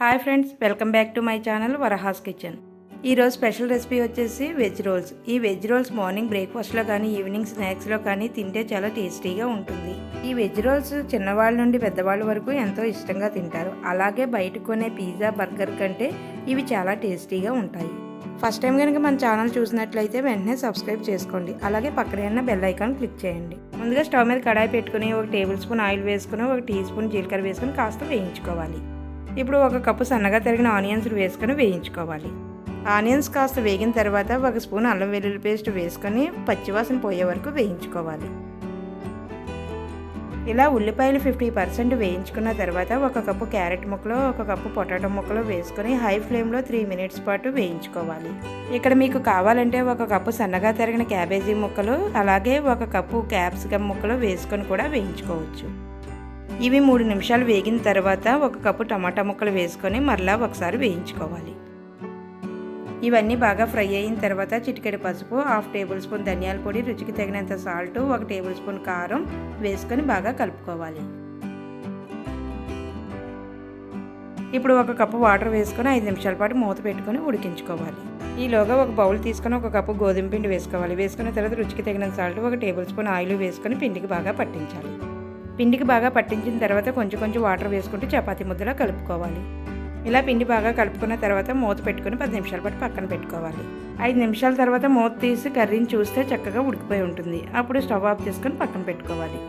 Hi friends welcome back to my channel Varaha's kitchen. ఈరోజు special recipe వచ్చేసి veg rolls. ఈ veg rolls morning బ్రేక్ఫాస్ట్లో కానీ evening స్నాక్స్లో కానీ తింటే చాలా టేస్టీగా ఉంటుంది. ఈ వెజ్ రోల్స్ చిన్నవాళ్ళ నుండి పెద్దవాళ్ళ వరకు ఎంతో ఇష్టంగా తింటారు. అలాగే బయట కొనే పిజ్జా బర్గర్ కంటే ఇవి చాలా టేస్టీగా ఉంటాయి. ఫస్ట్ టైం కనుక మన ఛానల్ చూసినట్లయితే వెంటనే సబ్స్క్రైబ్ చేసుకోండి. అలాగే పక్కనే ఉన్న బెల్ ఐకాన్ క్లిక్ చేయండి. ముందుగా స్టవ్ మీద కడాయి పెట్టుకుని ఒక టేబుల్ స్పూన్ ఆయిల్ వేసుకుని ఒక టీ స్పూన్ జీలకర్ర వేసుకుని కాస్త వేయించుకోవాలి. ఇప్పుడు ఒక కప్పు సన్నగా తరిగిన ఆనియన్స్ వేసుకొని వేయించుకోవాలి. ఆనియన్స్ కాస్త వేగిన తర్వాత ఒక స్పూన్ అల్లం వెల్లుల్లి పేస్ట్ వేసుకొని పచ్చివాసన పోయే వరకు వేయించుకోవాలి. ఇలా ఉల్లిపాయలు ఫిఫ్టీ పర్సెంట్ వేయించుకున్న తర్వాత ఒక కప్పు క్యారెట్ ముక్కలు ఒక కప్పు పొటాటో ముక్కలు వేసుకొని హై ఫ్లేమ్లో త్రీ మినిట్స్ పాటు వేయించుకోవాలి. ఇక్కడ మీకు కావాలంటే ఒక కప్పు సన్నగా తరిగిన క్యాబేజీ ముక్కలు అలాగే ఒక కప్పు క్యాప్సికమ్ ముక్కలు వేసుకొని కూడా వేయించుకోవచ్చు. ఇవి మూడు నిమిషాలు వేగిన తర్వాత ఒక కప్పు టమాటా ముక్కలు వేసుకొని మరలా ఒకసారి వేయించుకోవాలి. ఇవన్నీ బాగా ఫ్రై అయిన తర్వాత చిటికెడు పసుపు హాఫ్ టేబుల్ స్పూన్ ధనియాల పొడి రుచికి తగినంత సాల్ట్ ఒక టేబుల్ స్పూన్ కారం వేసుకొని బాగా కలుపుకోవాలి. ఇప్పుడు ఒక కప్పు వాటర్ వేసుకొని ఐదు నిమిషాల పాటు మూత పెట్టుకొని ఉడికించుకోవాలి. ఈలోగా ఒక బౌల్ తీసుకొని ఒక కప్పు గోధుమ పిండి వేసుకోవాలి. వేసుకున్న తర్వాత రుచికి తగినంత సాల్ట్ ఒక టేబుల్ స్పూన్ ఆయిల్ వేసుకొని పిండికి బాగా పట్టించాలి. పిండికి బాగా పట్టించిన తర్వాత కొంచెం కొంచెం వాటర్ వేసుకుంటూ చపాతి ముద్దలా కలుపుకోవాలి. ఇలా పిండి బాగా కలుపుకున్న తర్వాత మూత పెట్టుకుని పది నిమిషాల పాటు పక్కన పెట్టుకోవాలి. ఐదు నిమిషాల తర్వాత మూత తీసి కర్రీని చూస్తే చక్కగా ఉడికిపోయి ఉంటుంది. అప్పుడు స్టవ్ ఆఫ్ చేసుకొని పక్కన పెట్టుకోవాలి.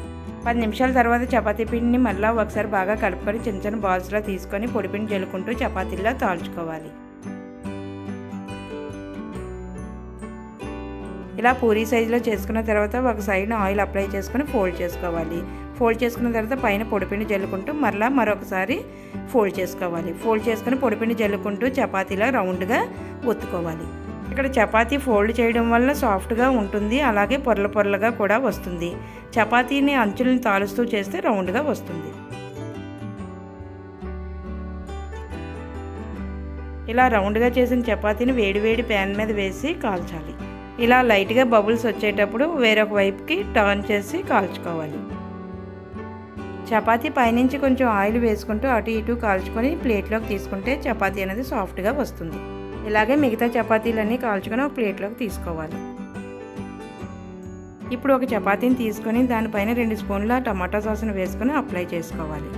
పది నిమిషాల తర్వాత చపాతీ పిండిని మళ్ళీ ఒకసారి బాగా కలుపుకొని చిన్న చిన్న బాల్స్లో తీసుకొని పొడిపిండి జల్లుకుంటూ చపాతీలా తాల్చుకోవాలి. ఇలా పూరీ సైజులో చేసుకున్న తర్వాత ఒక సైడ్ ఆయిల్ అప్లై చేసుకొని ఫోల్డ్ చేసుకోవాలి. ఫోల్డ్ చేసుకున్న తర్వాత పైన పొడిపిండి జల్లుకుంటూ మరలా మరొకసారి ఫోల్డ్ చేసుకోవాలి. ఫోల్డ్ చేసుకుని పొడిపిండి జల్లుకుంటూ చపాతీలా రౌండ్గా ఒత్తుకోవాలి. ఇక్కడ చపాతీ ఫోల్డ్ చేయడం వల్ల సాఫ్ట్గా ఉంటుంది. అలాగే పొరల పొరలుగా కూడా వస్తుంది. చపాతీని అంచులను తాలుస్తూ చేస్తే రౌండ్గా వస్తుంది. ఇలా రౌండ్గా చేసిన చపాతీని వేడివేడి ప్యాన్ మీద వేసి కాల్చాలి. ఇలా లైట్గా బబుల్స్ వచ్చేటప్పుడు వేరొక వైపుకి టర్న్ చేసి కాల్చుకోవాలి. చపాతీ పైనుంచి కొంచెం ఆయిల్ వేసుకుంటూ అటు ఇటు కాల్చుకొని ప్లేట్లోకి తీసుకుంటే చపాతీ అనేది సాఫ్ట్గా వస్తుంది. ఇలాగే మిగతా చపాతీలన్నీ కాల్చుకొని ఒక ప్లేట్లోకి తీసుకోవాలి. ఇప్పుడు ఒక చపాతీని తీసుకొని దానిపైన రెండు స్పూన్ల టమాటా సాస్ని వేసుకొని అప్లై చేసుకోవాలి.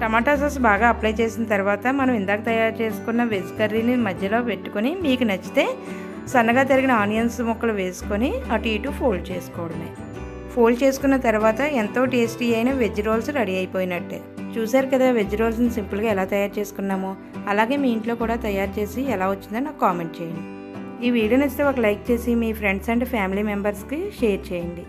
టమాటా సాస్ బాగా అప్లై చేసిన తర్వాత మనం ఇందాక తయారు చేసుకున్న వెజ్ కర్రీని మధ్యలో పెట్టుకొని మీకు నచ్చితే సన్నగా తరిగిన ఆనియన్స్ ముక్కలు వేసుకొని అటు ఇటు ఫోల్డ్ చేసుకోవడమే. ఫోల్డ్ చేసుకున్న తర్వాత ఎంతో టేస్టీ అయిన వెజ్ రోల్స్ రెడీ అయిపోయినట్టే. చూశారు కదా వెజ్ రోల్స్ని సింపుల్గా ఎలా తయారు చేసుకున్నామో? అలాగే మీ ఇంట్లో కూడా తయారు చేసి ఎలా వచ్చిందో నాకు కామెంట్ చేయండి. ఈ వీడియో నచ్చితే ఒక లైక్ చేసి మీ ఫ్రెండ్స్ అండ్ ఫ్యామిలీ మెంబర్స్కి షేర్ చేయండి.